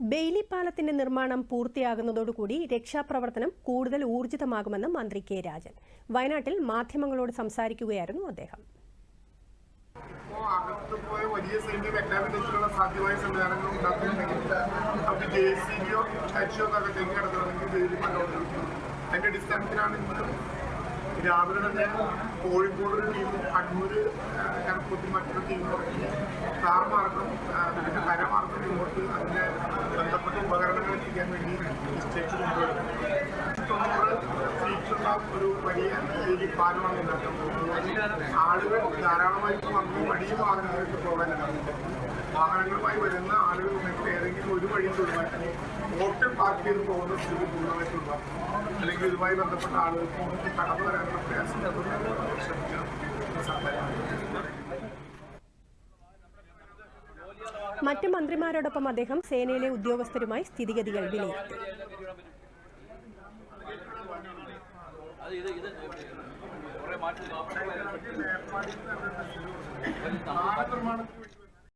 Bailey പാലത്തിന്റെ നിർമ്മാണം പൂർത്തിയാകുന്നതോടുകൂടി രക്ഷാപ്രവർത്തനം കൂടുതൽ ഊർജിതമാകുമെന്ന് മന്ത്രി കെ രാജൻ. വയനാട്ടിൽ മാധ്യമങ്ങളോട് സംസാരിക്കുകയായിരുന്നു അദ്ദേഹം. അതിന്റെ രാവിലെ തന്നെ കോഴിക്കോട് ഒരു ടീം കണ്ണൂർ എയർപോർട്ടിൽ മറ്റൊരു ടീം തുടങ്ങി കാർമാർഗം പിന്നെ കരമാർഗം ഇങ്ങോട്ട് ഒരു വലിയ ആളുകൾ ധാരാളമായിട്ട് വന്ന് വഴിയും വാഹനങ്ങൾക്ക് പോകാനുണ്ട് വാഹനങ്ങളുമായി വരുന്ന ആളുകൾ നിങ്ങൾക്ക് ഏതെങ്കിലും ഒരു വഴി ഒഴിവാക്കി വോട്ട് പാർക്ക് ചെയ്ത് പോകുന്ന സ്ഥിതി പൂർണമായിട്ടുള്ള അല്ലെങ്കിൽ ഇതുമായി ബന്ധപ്പെട്ട ആളുകൾക്ക് കടന്നു വരാനുള്ള പ്രയാസം മറ്റ് മന്ത്രിമാരോടൊപ്പം അദ്ദേഹം സേനയിലെ ഉദ്യോഗസ്ഥരുമായി സ്ഥിതിഗതികൾ വിലയിരുത്തി. മാറ്റി